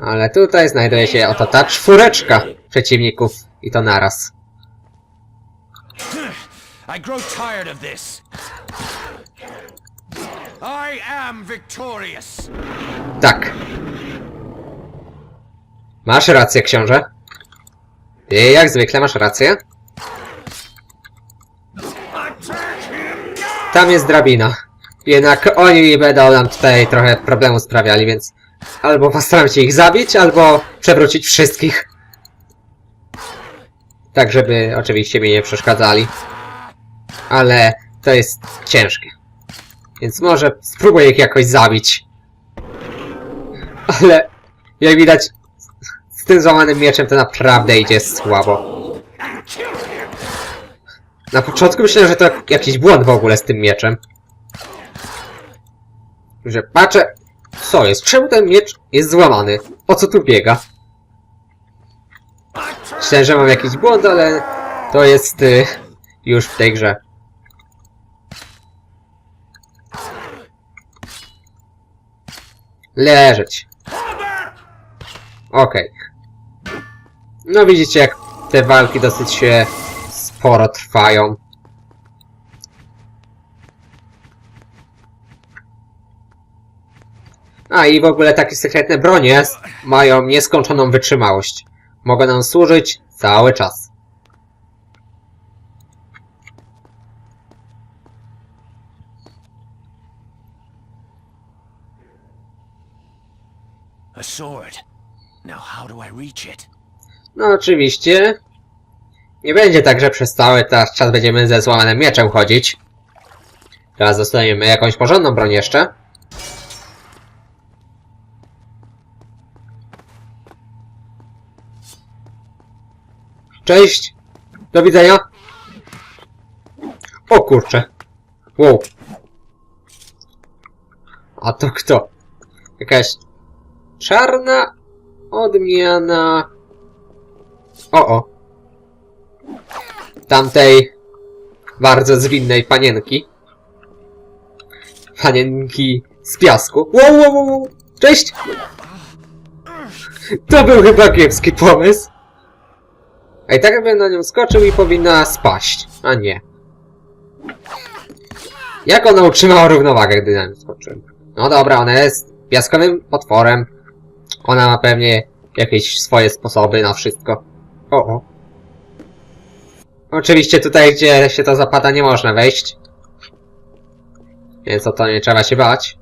Ale tutaj znajduje się oto ta czwóreczka przeciwników. I to naraz. I grow tired of this. I am victorious. Tak. Masz rację, książę. Ty jak zwykle masz rację. Tam jest drabina. Jednak oni będą nam tutaj trochę problemu sprawiali, więc albo postaram się ich zabić, albo przewrócić wszystkich. Tak, żeby oczywiście mi nie przeszkadzali. Ale to jest ciężkie. Więc może spróbuję ich jakoś zabić. Ale jak widać, z tym złamanym mieczem to naprawdę idzie słabo. Na początku myślałem, że to jakiś błąd w ogóle z tym mieczem. Że patrzę, co jest? Czemu ten miecz jest złamany? O co tu biega? Myślałem, że mam jakiś błąd, ale to jest y, już w tej grze. Leżeć. Okej. No widzicie, jak te walki dosyć się sporo trwają. A i w ogóle takie sekretne bronie mają nieskończoną wytrzymałość. Mogą nam służyć cały czas. A sword. Now how do I reach it? No oczywiście. Nie będzie tak, że przez cały czas będziemy ze złamanym mieczem chodzić. Teraz dostaniemy jakąś porządną broń jeszcze. Cześć! Do widzenia! O kurczę! Wow! A to kto? Jakaś czarna odmiana o, o. Tamtej bardzo zwinnej panienki. Panienki z piasku. Wow, wow, wow. Cześć! To był chyba kiepski pomysł. I tak bym na nią skoczył i powinna spaść. A nie. Jak ona utrzymała równowagę, gdy na nią skoczyłem? No dobra, ona jest piaskowym potworem. Ona ma pewnie jakieś swoje sposoby na wszystko. O, o. Oczywiście tutaj, gdzie się to zapada, nie można wejść. Więc o to nie trzeba się bać.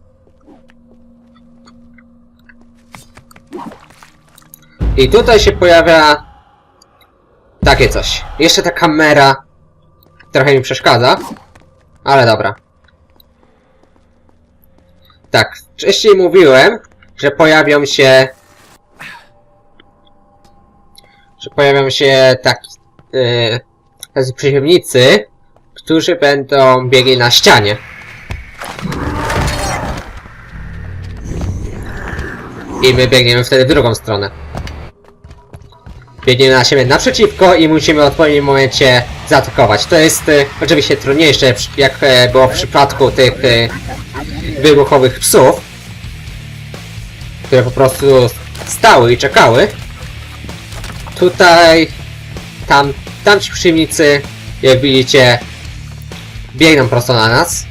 I tutaj się pojawia takie coś. Jeszcze ta kamera trochę mi przeszkadza, ale dobra. Tak, wcześniej mówiłem, że pojawią się że pojawią się taki yy, tacy przeciwnicy, którzy będą biegli na ścianie. I my biegniemy wtedy w drugą stronę. Biegniemy na siebie naprzeciwko i musimy w odpowiednim momencie zaatakować. To jest y, oczywiście trudniejsze, jak e, było w przypadku tych y, wybuchowych psów, które po prostu stały i czekały. Tutaj tam, tamci przeciwnicy, jak widzicie, biegną prosto na nas.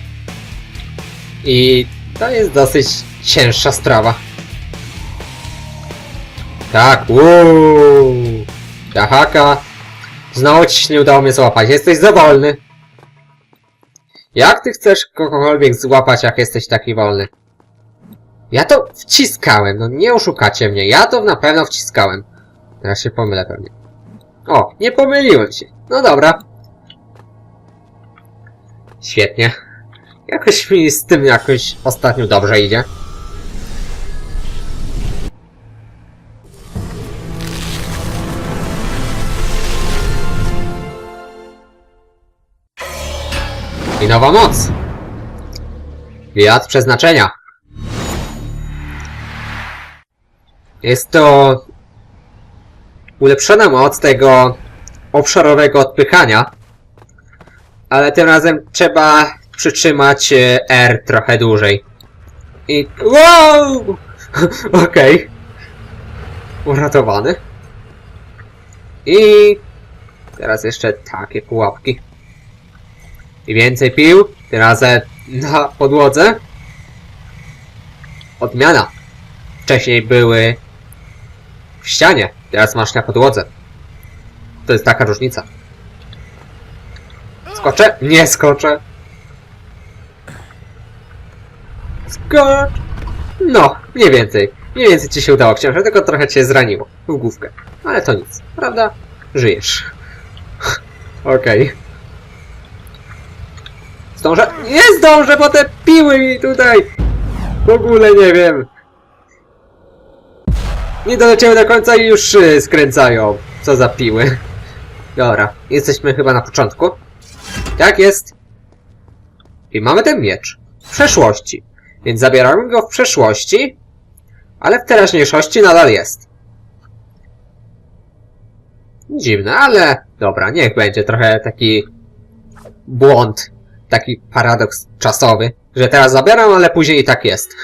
I to jest dosyć cięższa sprawa. Tak, uuu, Dahaka. Znowu ci się nie udało mnie złapać, jesteś za wolny. Jak ty chcesz kogokolwiek złapać, jak jesteś taki wolny? Ja to wciskałem, no nie oszukacie mnie, ja to na pewno wciskałem. Teraz się pomylę pewnie. O, nie pomyliłem się. No dobra. Świetnie. Jakoś mi z tym jakoś ostatnio dobrze idzie. I nowa moc. Wiatr przeznaczenia. Jest to ulepszona moc tego obszarowego odpychania, ale tym razem trzeba przytrzymać e, R trochę dłużej. I... Wow! Okej. uratowany. I teraz jeszcze takie pułapki. I więcej pił, tym razem na podłodze. Odmiana. Wcześniej były w ścianie, teraz masz na podłodze. To jest taka różnica. Skoczę? Nie skoczę. Skocz! No, mniej więcej. Mniej więcej ci się udało książę, tylko trochę cię zraniło w główkę. Ale to nic, prawda? Żyjesz. Okej. Zdążę? Nie zdążę, bo te piły mi tutaj! W ogóle nie wiem. Nie doleciały do końca i już y, skręcają. Co za piły. Dobra, jesteśmy chyba na początku. Tak jest. I mamy ten miecz. W przeszłości. Więc zabieramy go w przeszłości, ale w teraźniejszości nadal jest. Dziwne, ale dobra, niech będzie trochę taki błąd, taki paradoks czasowy, że teraz zabieram, ale później i tak jest.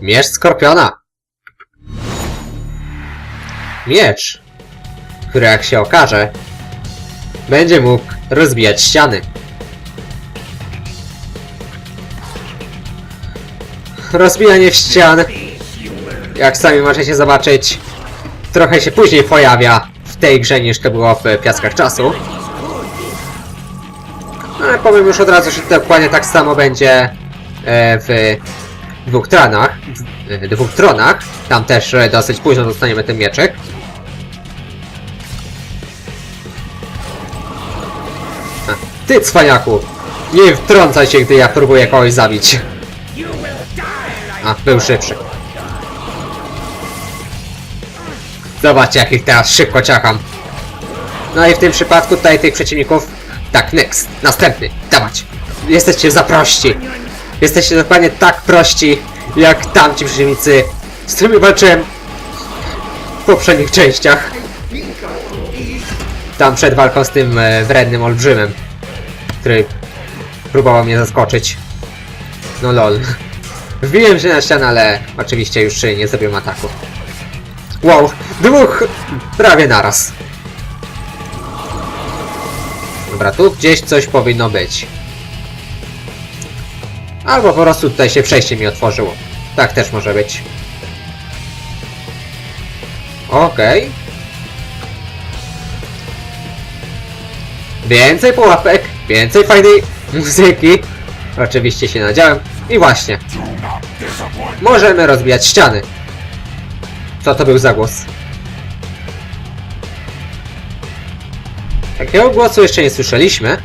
Miecz Skorpiona. Miecz, który jak się okaże, będzie mógł rozbijać ściany. Rozbijanie w ścian, jak sami możecie zobaczyć, trochę się później pojawia w tej grze niż to było w Piaskach Czasu. Ale powiem już od razu, że dokładnie tak samo będzie e, w dwóch tronach, w dwóch tronach. Tam też dosyć późno dostaniemy ten mieczek. Ty cwaniaku! Nie wtrącaj się, gdy ja próbuję kogoś zabić. A, był szybszy. Zobaczcie, jak ich teraz szybko ciacham. No i w tym przypadku tutaj tych przeciwników... Tak, next, następny, dawać. Jesteście za prości. Jesteście dokładnie tak prości, jak tamci przeciwnicy, z którymi walczyłem w poprzednich częściach. Tam przed walką z tym e, wrednym olbrzymem, który próbował mnie zaskoczyć. No lol. Wbiłem się na ścianę, ale oczywiście już nie zrobiłem ataku. Wow, dwóch prawie naraz. Dobra, tu gdzieś coś powinno być. Albo po prostu tutaj się przejście mi otworzyło. Tak też może być. Okej. Więcej pułapek, więcej fajnej muzyki. Oczywiście się nadziałem. I właśnie. Możemy rozbijać ściany. Co to był za głos? Takiego głosu jeszcze nie słyszeliśmy.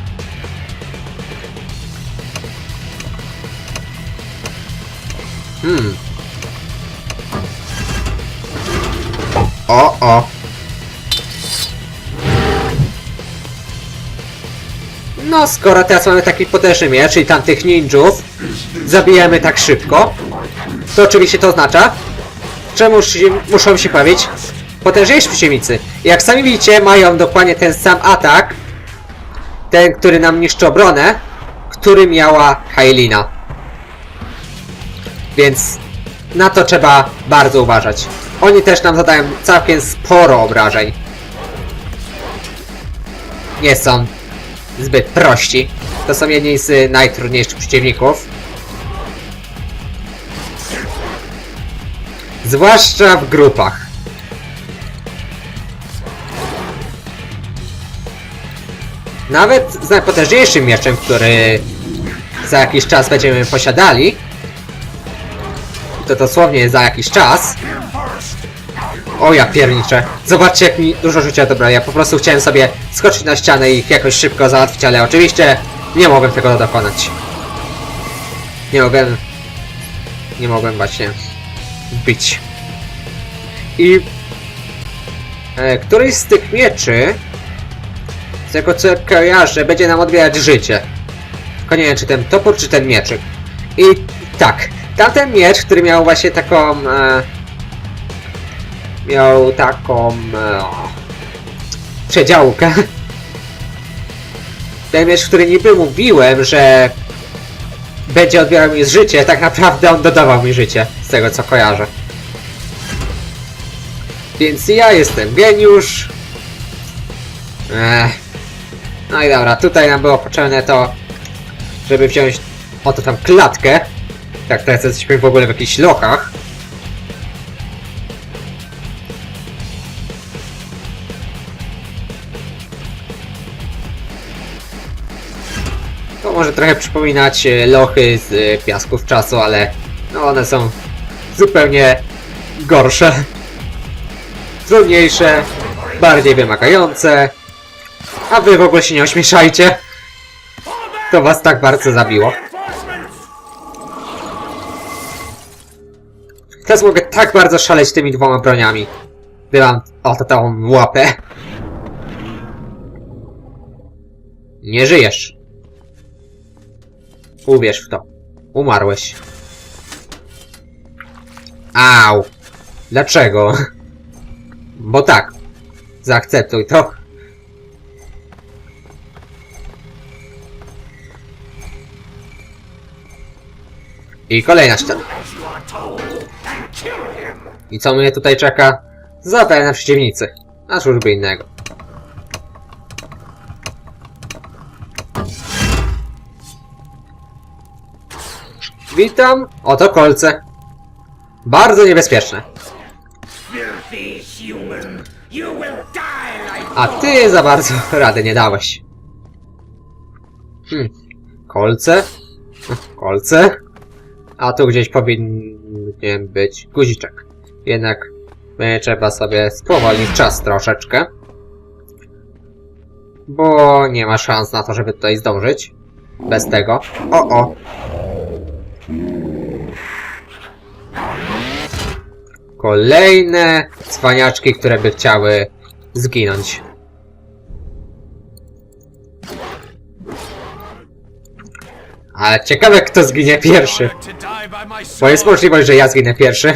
Hmm. O, o. No, skoro teraz mamy taki potężny miecz i tamtych ninjów zabijamy tak szybko, to oczywiście to oznacza, że mus, muszą się pojawić potężniejsi przeciwnicy. Jak sami widzicie, mają dokładnie ten sam atak, ten, który nam niszczy obronę, który miała Kailina. Więc na to trzeba bardzo uważać. Oni też nam zadają całkiem sporo obrażeń. Nie są zbyt prości. To są jedni z najtrudniejszych przeciwników. Zwłaszcza w grupach. Nawet z najpotężniejszym mieczem, który za jakiś czas będziemy posiadali, to dosłownie za jakiś czas. O ja pierniczę. Zobaczcie jak mi dużo życia dobra. Ja po prostu chciałem sobie skoczyć na ścianę i ich jakoś szybko załatwić, ale oczywiście nie mogłem tego dokonać. Nie mogłem... Nie mogłem właśnie wbić. I... E, któryś z tych mieczy tego co kojarzę, będzie nam odbierać życie. Tylko nie wiem, czy ten topór, czy ten mieczyk. I tak, tamten miecz, który miał właśnie taką... E, miał taką... E, przedziałkę. Ten miecz, który niby mówiłem, że będzie odbierał mi życie, tak naprawdę on dodawał mi życie, z tego co kojarzę. Więc ja jestem geniusz. Ech. No i dobra, tutaj nam było potrzebne to, żeby wziąć oto tam klatkę. Tak, teraz jesteśmy w ogóle w jakichś lochach. To może trochę przypominać e, lochy z e, piasków czasu, ale no one są zupełnie gorsze. Trudniejsze, bardziej wymagające. A wy w ogóle się nie ośmieszajcie. To was tak bardzo zabiło. Teraz mogę tak bardzo szaleć tymi dwoma broniami. Gdy mam oto tą łapę. Nie żyjesz. Uwierz w to. Umarłeś. Au. Dlaczego? Bo tak. Zaakceptuj to. I kolejna ściana. I co mnie tutaj czeka? Zapewne przeciwnicy. A cóż by innego. Witam. Oto kolce. Bardzo niebezpieczne. A ty za bardzo rady nie dałeś. Hmm. Kolce? Kolce? A tu gdzieś powinien być guziczek. Jednak będzie trzeba sobie spowolnić czas troszeczkę. Bo nie ma szans na to, żeby tutaj zdążyć. Bez tego. O, o. Kolejne cwaniaczki, które by chciały zginąć. Ale ciekawe kto zginie pierwszy. Bo jest możliwość, że ja zginę pierwszy.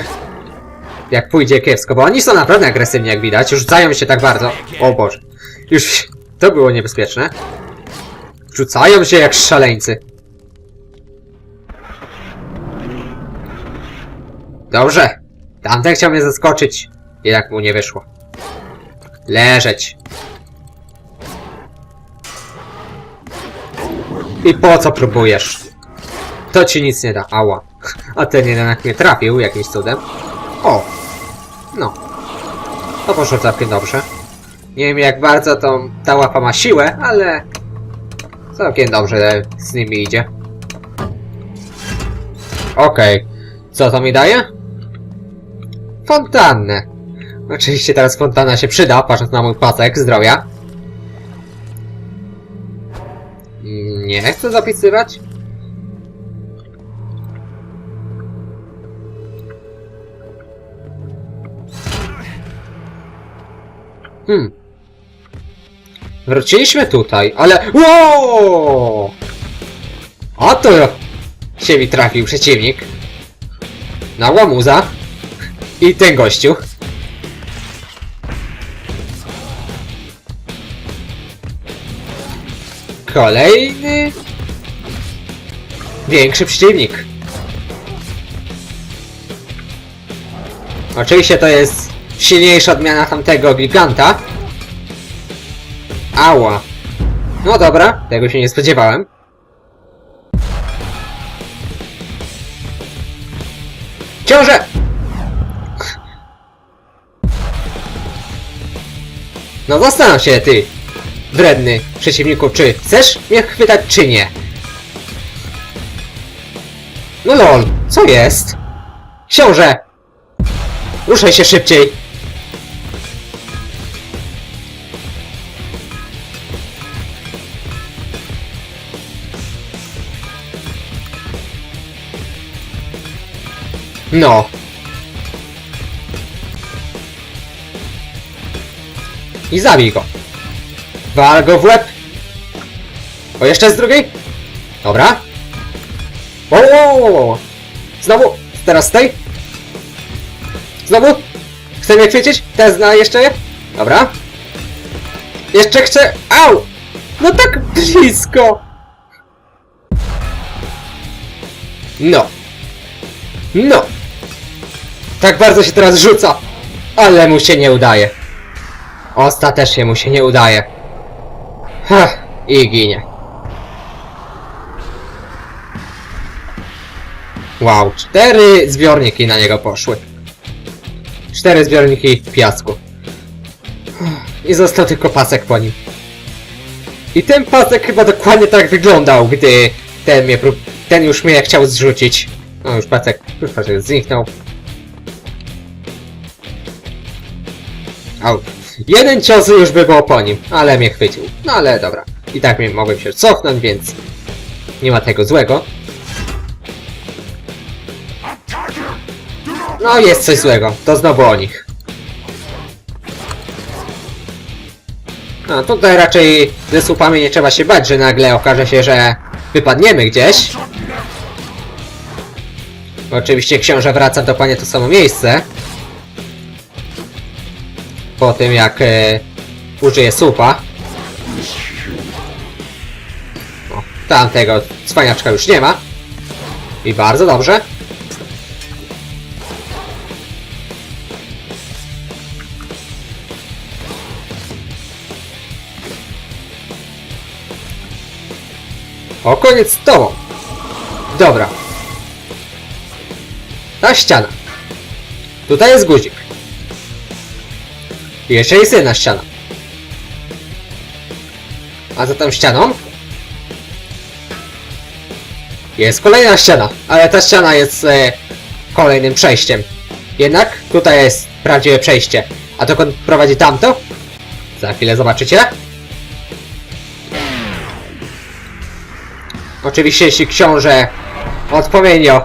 Jak pójdzie kiepsko, bo oni są naprawdę agresywni jak widać. Rzucają się tak bardzo. O Boże. Już to było niebezpieczne. Rzucają się jak szaleńcy. Dobrze. Tamten chciał mnie zaskoczyć. Jednak mu nie wyszło. Leżeć. I po co próbujesz? To ci nic nie da. Ała. A ten jednak mnie trafił jakimś cudem. O! No. To poszło całkiem dobrze. Nie wiem jak bardzo to, ta łapa ma siłę, ale... Całkiem dobrze z nimi idzie. Okej. Co to mi daje? Fontannę. Oczywiście teraz fontanna się przyda, patrząc na mój pasek zdrowia. Nie chcę zapisywać. Hmm. Wróciliśmy tutaj, ale... Wow! Oto się mi trafił przeciwnik. Na łamuza. I ten gościu. Kolejny... Większy przeciwnik. Oczywiście to jest silniejsza odmiana tamtego giganta. Ała. No dobra, tego się nie spodziewałem. Ciąże! No zastanów się ty, wredny przeciwniku, czy chcesz mnie chwytać, czy nie. No lol, co jest? Książę! Ruszaj się szybciej! No. I zabij go. Wal go w łeb. O, jeszcze z drugiej? Dobra. O. Znowu. Teraz z tej. Znowu. Chce mnie chwycić? Teraz na jeszcze je. Dobra. Jeszcze chcę. Au! No tak blisko! No. No. Tak bardzo się teraz rzuca. Ale mu się nie udaje. Ostatecznie mu się nie udaje. Ha, i ginie. Wow, cztery zbiorniki na niego poszły. Cztery zbiorniki piasku. I został tylko pasek po nim. I ten pasek chyba dokładnie tak wyglądał, gdy ten mnie ten już mnie chciał zrzucić. No już pasek, już pasek zniknął. Au. Jeden cios już by było po nim, ale mnie chwycił. No ale dobra. I tak mogłem się cofnąć, więc nie ma tego złego. No jest coś złego, to znowu o nich. No tutaj raczej ze słupami nie trzeba się bać, że nagle okaże się, że wypadniemy gdzieś. Oczywiście książę wraca dokładnie to samo miejsce. Po tym jak e, użyje słupa. O, tamtego cwaniaczka już nie ma. I bardzo dobrze. O, koniec z tobą. Dobra. Ta ściana. Tutaj jest guzik. Jeszcze jest jedna ściana. A za tą ścianą jest kolejna ściana, ale ta ściana jest e, kolejnym przejściem. Jednak tutaj jest prawdziwe przejście. A dokąd prowadzi tamto? Za chwilę zobaczycie. Oczywiście jeśli książę odpowiednio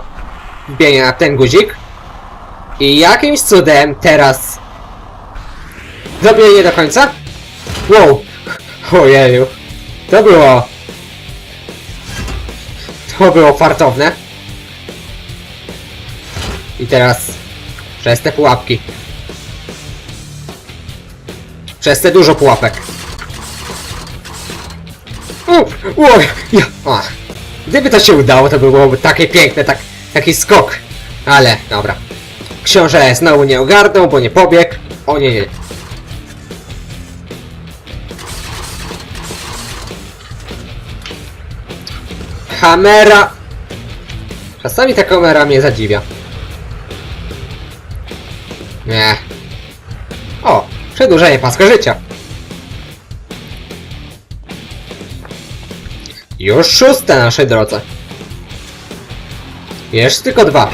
wbiegnie na ten guzik i jakimś cudem teraz zrobię nie do końca? Wow! Ojeju! To było... To było fartowne. I teraz przez te pułapki. Przez te dużo pułapek. O, o, ja, o. Gdyby to się udało, to byłoby takie piękne, tak, taki skok. Ale, dobra. Książę znowu nie ogarnął, bo nie pobiegł. O nie, nie. Kamera... Czasami ta kamera mnie zadziwia. Nie. O, przedłużenie paska życia. Już szóste na naszej drodze. Jeszcze tylko dwa.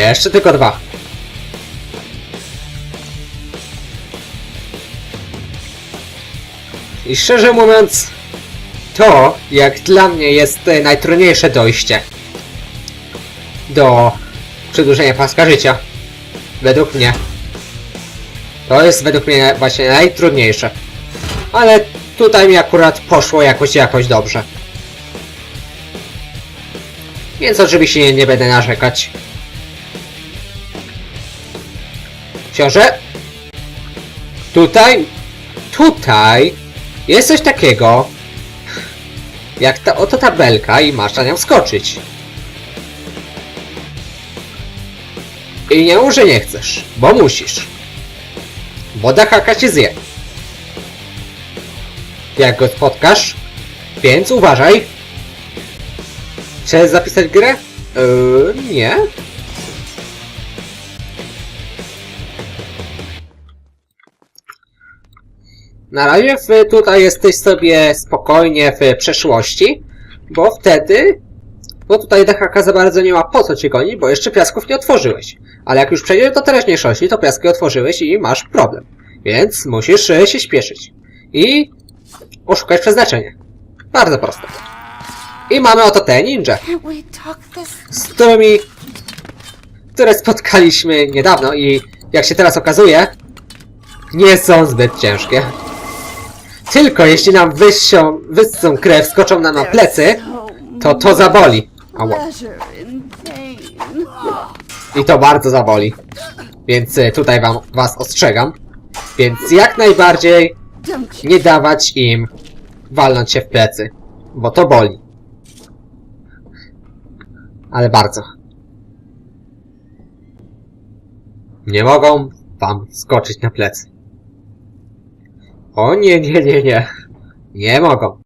Jeszcze tylko dwa. I szczerze mówiąc, to jak dla mnie jest najtrudniejsze dojście do przedłużenia paska życia. Według mnie. To jest według mnie właśnie najtrudniejsze. Ale tutaj mi akurat poszło jakoś jakoś dobrze. Więc oczywiście nie, nie będę narzekać. Książę? Tutaj, tutaj jest coś takiego, jak ta oto tabelka i masz na nią skoczyć. I nie mów, że nie chcesz, bo musisz. Bo Dahaka cię zje. Jak go spotkasz, więc uważaj. Chcesz zapisać grę? Yy, nie. Na razie w, tutaj jesteś sobie spokojnie w przeszłości, bo wtedy, bo tutaj DHK za bardzo nie ma po co cię gonić, bo jeszcze piasków nie otworzyłeś. Ale jak już przejdziesz do teraźniejszości, to piaski otworzyłeś i masz problem. Więc musisz się śpieszyć. I oszukać przeznaczenie. Bardzo proste. I mamy oto te ninja, z którymi, które spotkaliśmy niedawno i jak się teraz okazuje, nie są zbyt ciężkie. Tylko jeśli nam wyssą, wyssą krew, skoczą nam na plecy, to to zaboli. Ała. I to bardzo zaboli. Więc y, tutaj wam, was ostrzegam. Więc jak najbardziej nie dawać im walnąć się w plecy. Bo to boli. Ale bardzo. Nie mogą wam skoczyć na plecy. O nie, nie, nie, nie. Nie mogą.